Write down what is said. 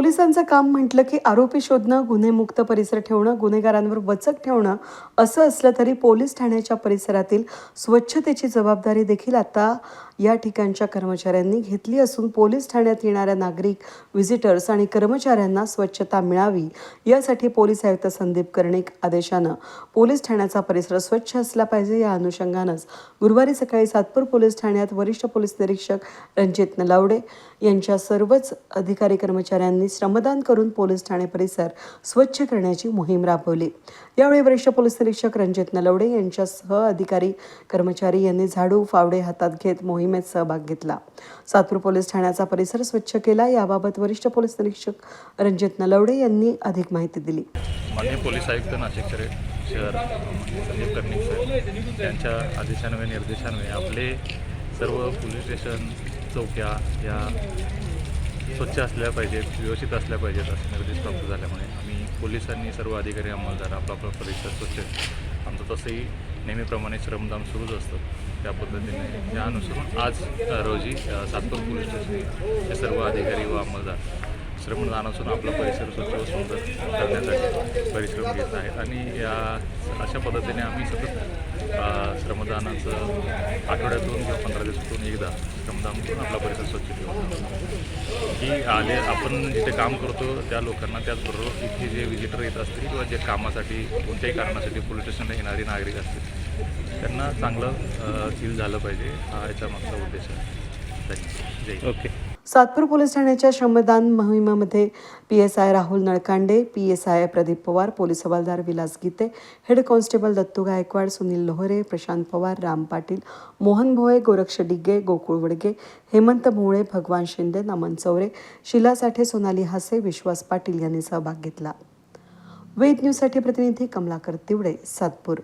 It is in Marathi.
पोलिसांचं काम म्हटलं की आरोपी शोधणं गुन्हेमुक्त परिसर ठेवणं गुन्हेगारांवर वचक ठेवणं असं असलं तरी पोलीस ठाण्याच्या परिसरातील स्वच्छतेची जबाबदारी देखील आता या ठिकाणच्या कर्मचाऱ्यांनी घेतली असून पोलीस ठाण्यात येणाऱ्या नागरिक व्हिजिटर्स आणि कर्मचाऱ्यांना स्वच्छता मिळावी यासाठी पोलीस आयुक्त संदीप कर्णिक आदेशानं पोलीस ठाण्याचा परिसर स्वच्छ असला पाहिजे या अनुषंगानंच गुरुवारी सकाळी सातपूर पोलीस ठाण्यात वरिष्ठ पोलीस निरीक्षक रणजित नलावडे यांच्या सर्वच अधिकारी कर्मचाऱ्यांनी श्रमदान करून पोलीस ठाणे परिसर स्वच्छ करण्याची मोहीम राबवली. यावेळी वरिष्ठ पोलीस निरीक्षक रणजित नलवडे यांच्यासह अधिकारी कर्मचारी यांनी झाडू फावडे हातात घेत मोहिमेत सहभाग घेतला. सातपूर पोलीस ठाण्याचा परिसर स्वच्छ केला याबाबत वरिष्ठ पोलीस निरीक्षक रणजित नलवडे यांनी अधिक माहिती दिली. पोलीस आयुक्त नाशिक शहर शहर संदीप कर्णिक सर यांच्या आदेशान्वये निर्देशान्वये आपले सर्व पोलीस स्टेशन चौक्या या स्वच्छ असल्या पाहिजेत व्यवस्थित असल्या पाहिजेत असे निर्देश प्राप्त झाल्यामुळे आम्ही पोलिसांनी सर्व अधिकारी अंमलदार आपला आपला परिसर स्वच्छ आमचं तसंही नेहमीप्रमाणे श्रमदान सुरूच असतं. त्या पद्धतीने त्या अनुसरून आज रोजी सातपूर पोलीस स्टेशन हे सर्व अधिकारी व अंमलदार श्रमदानातून आपला परिसर स्वच्छ व सुंदर करण्यासाठी परिश्रम घेत आहेत. आणि या अशा पद्धतीने आम्ही सतत श्रमदानाचं आठवड्यातून किंवा पंधरा दिवसातून एकदा श्रमदान करून आपला परिसर स्वच्छ ठेवतो की आले आपण जिथे काम करतो त्या लोकांना त्याचबरोबर इथे जे विजिटर येत असतील किंवा जे कामासाठी कोणत्याही कारणासाठी पोलीस स्टेशनला येणारी नागरिक असतील त्यांना चांगलं फील झालं पाहिजे. हा याचा मागचा उद्देश आहे. Thank you you. जय ओके. सातपूर पोलीस ठाण्याच्या श्रमदान मोहिमेमध्ये P S I Rahul Nalkande P S I Pradeep Pawar police हवालदार विलास गीते हेड कॉन्स्टेबल दत्तू गायकवाड सुनील लोहरे प्रशांत पवार राम पाटील मोहन भोये गोरक्ष डिग्गे गोकुळ वडगे हेमंत भोळे भगवान शिंदे नमन चौरे शिला साठे सोनाली हासे विश्वास पाटील यांनी सहभाग घेतला. वेद न्यूजसाठी प्रतिनिधी कमलाकर तिवडे सातपूर.